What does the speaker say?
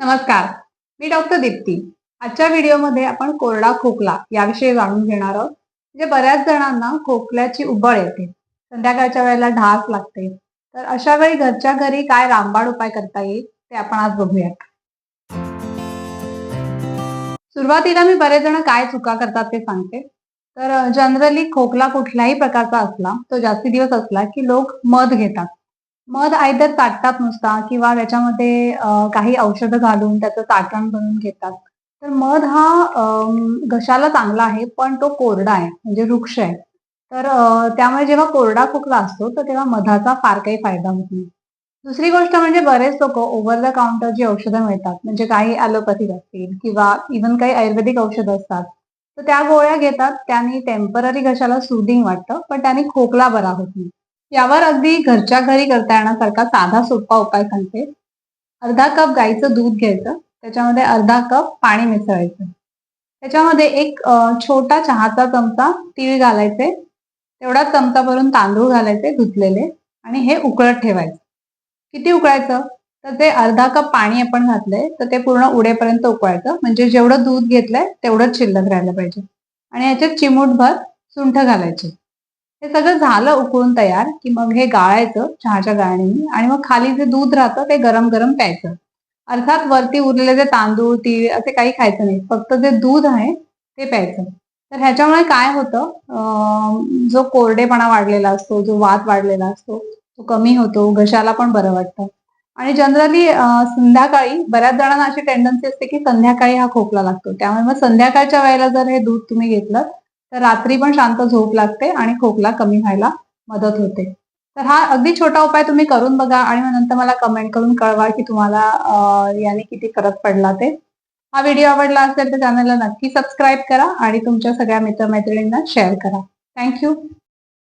नमस्कार मी डॉक्टर दीप्ती. आजच्या व्हिडिओमध्ये आपण कोरडा खोकला याविषयी जाणून घेणार आहोत. म्हणजे बऱ्याच जणांना खोकल्याची उबळ येते. संध्याकाळच्या वेळेला ढास लागते. तर अशा वेळी घरच्या घरी काय रामबाण उपाय करता येईल ते आपण आज बघूयात. सुरुवातीला मी बरेच जण काय चुका करतात ते सांगते. तर जनरली खोकला कुठल्याही प्रकारचा असला तो जास्ती दिवस असला की लोक मध घेतात. मध आयदर ताटतात नुसता किंवा त्याच्यामध्ये काही औषधं घालून त्याचं ताटण बनवून घेतात. तर मध हा घशाला चांगला आहे पण तो कोरडा आहे म्हणजे वृक्ष आहे. तर त्यामुळे जेव्हा कोरडा खोकला असतो तर तेव्हा मधाचा फार काही फायदा होत नाही. दुसरी गोष्ट म्हणजे बरेच लोक ओव्हर द काउंटर जी औषधं मिळतात म्हणजे काही ॲलोपॅथिक असतील किंवा इव्हन काही आयुर्वेदिक औषधं असतात तर त्या गोळ्या घेतात त्यांनी टेंपररी घशाला सुदिंग वाटतं पण त्यांनी खोकला बरा होत नाही. यावर अगदी घरच्या घरी करता येण्यासारखा साधा सोपा उपाय सांगते. अर्धा कप गाईचं दूध घ्यायचं. त्याच्यामध्ये अर्धा कप पाणी मिसळायचं. त्याच्यामध्ये एक छोटा चहाचा चमचा तीळ घालायचे. तेवढा चमचा भरून तांदूळ घालायचे धुतलेले आणि हे उकळत ठेवायचं. किती उकळायचं? तर ते अर्धा कप पाणी आपण घातलंय तर ते पूर्ण उडेपर्यंत उकळायचं. म्हणजे जेवढं दूध घेतलंय तेवढंच शिल्लक राहायला पाहिजे. आणि याच्यात चिमूटभर सुंठ घालायचे. हे सगळं झालं उकळून तयार की मग हे गाळायचं चहाच्या गाळणीने आणि मग खाली जे दूध राहतं ते गरम गरम प्यायचं. अर्थात वरती उरलेले जे तांदूळ तीळ असे काही खायचं नाही. फक्त जे दूध आहे ते प्यायचं. तर ह्याच्यामुळे काय होतं? जो कोरडेपणा वाढलेला असतो जो वात वाढलेला असतो तो कमी होतो घशाला पण बरं वाटतं. आणि जनरली संध्याकाळी बऱ्याच जणांना अशी टेंडन्सी असते की संध्याकाळी हा खोकला लागतो. त्यामुळे मग संध्याकाळच्या वेळेला जर हे दूध तुम्ही घेतलं तर रात्री पण शांत झोप लागते आणि खोकला कमी व्हायला मदत होते. तर हा अगदी छोटा उपाय तुम्ही करून बघा आणि मग नंतर मला कमेंट करून कळवा की तुम्हाला याने किती फरक पडला ते. हा व्हिडिओ आवडला असेल तर चॅनलला नक्की सबस्क्राईब करा आणि तुमच्या सगळ्या मित्रमैत्रिणींना शेअर करा. थँक्यू